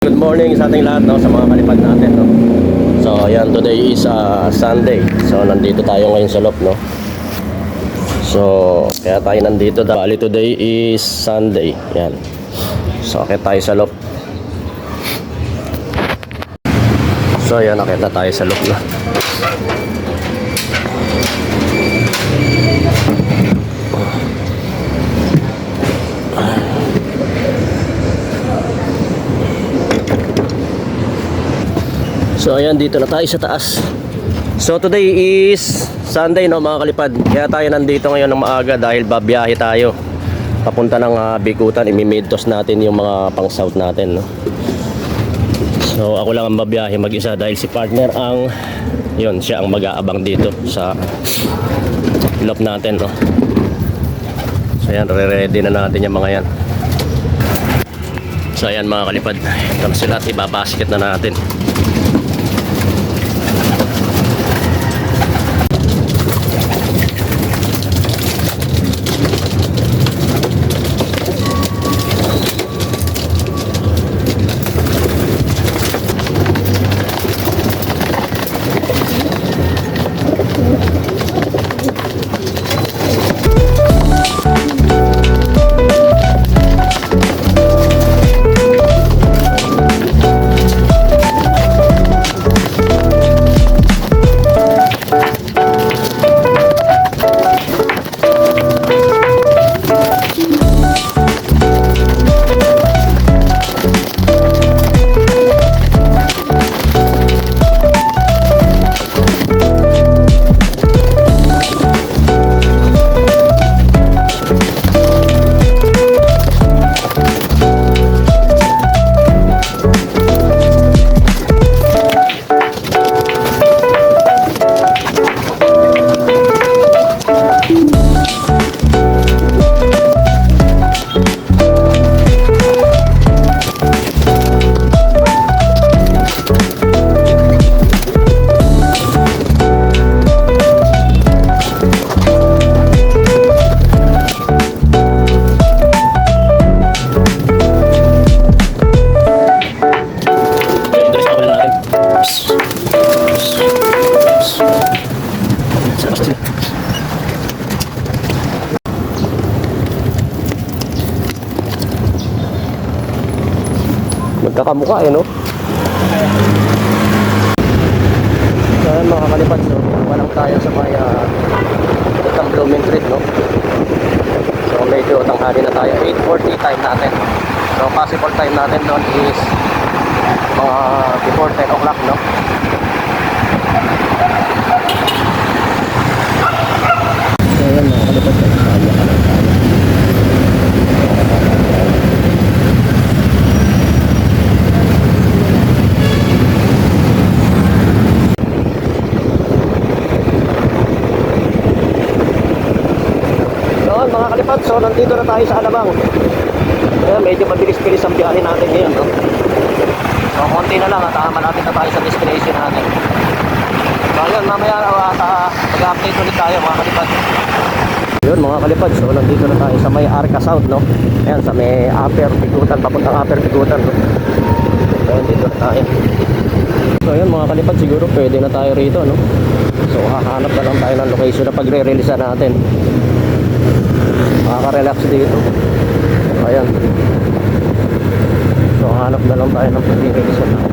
Good morning sa ating lahat no, sa mga kalipad natin no. So ayan today is uh, Sunday. So nandito tayo ngayon sa loob no. So kaya tayo nandito dahil today is Sunday. Yan. So kaya tayo sa loob. So ayan nakita tayo sa loob na. So ayan dito na tayo sa taas. So today is Sunday no mga kalipad. Kaya tayo nandito ngayon ng maaga dahil babiyahe tayo. Papunta ng uh, Bikutan, imimidtos natin yung mga pang south natin no. So ako lang ang babiyahe mag-isa dahil si partner ang yon siya ang mag-aabang dito sa loob natin no. So ayan, re-ready na natin yung mga yan. So ayan mga kalipad, ito na sila at ibabasket na natin. Magkakamukha eh, no? Ayan, mga kalipad, so, walang tayo sa may uh, itang blooming treat, no? So, medyo tanghali na tayo. 8.40 time natin. So, possible time natin doon is mga before 10 o'clock, no? So, ayan, mga kalipad, so, kaya ka lang tayo. Noon mga kalipad, so nandito na tayo sa Alabang. Ayan, medyo mabilis-bilis ang biyahe natin ngayon, no? So, konti na lang at ah, malapit na tayo sa destination natin. So, ayun, mamaya uh, uh, mag-update ulit tayo mga kalipad. Yun mga kalipad, so nandito na tayo sa may Arca South, no? Ayan, sa may Upper Bigutan, papuntang Upper Bigutan, no? So, dito na tayo. So, ayun mga kalipad, siguro pwede na tayo rito, no? So, hahanap na lang tayo ng location na pagre-release natin. Makaka-relax dito. Ayan. So, hanap na lang tayo ng pagre-release natin.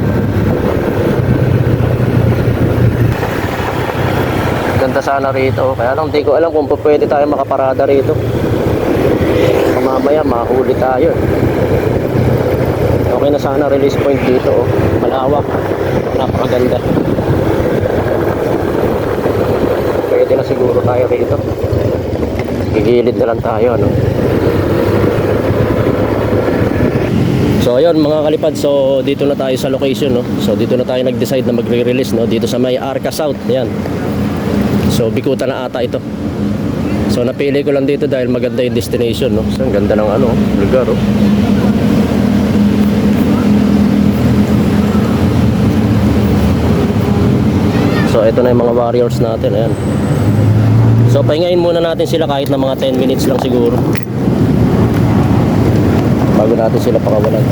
Ganda sana rito. Kaya lang, di ko alam kung pwede tayo makaparada rito. Baka Mamaya, mahuli tayo. Okay na sana release point dito. Oh. Malawak. Napakaganda. Pwede na siguro tayo rito. Gigilid na lang tayo, ano. So ayun mga kalipad, so dito na tayo sa location no. So dito na tayo nag-decide na magre-release no dito sa may Arca South. Yan. So Bikutan na ata ito. So napili ko lang dito dahil maganda yung destination no. So ang ganda ng ano, lugar oh. So ito na yung mga warriors natin, ayan. So pahingain muna natin sila kahit na mga 10 minutes lang siguro. Bago natin sila pakawalan.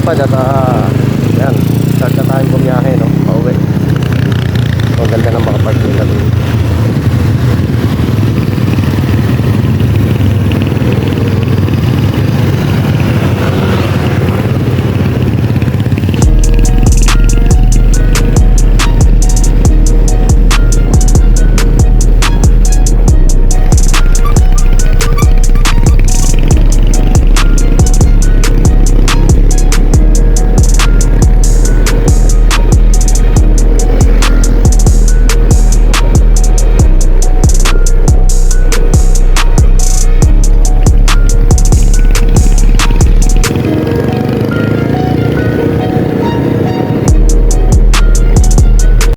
Kalipad at uh, yan, start na tayong bumiyahe no, pauwi. So ganda ng mga parking natin.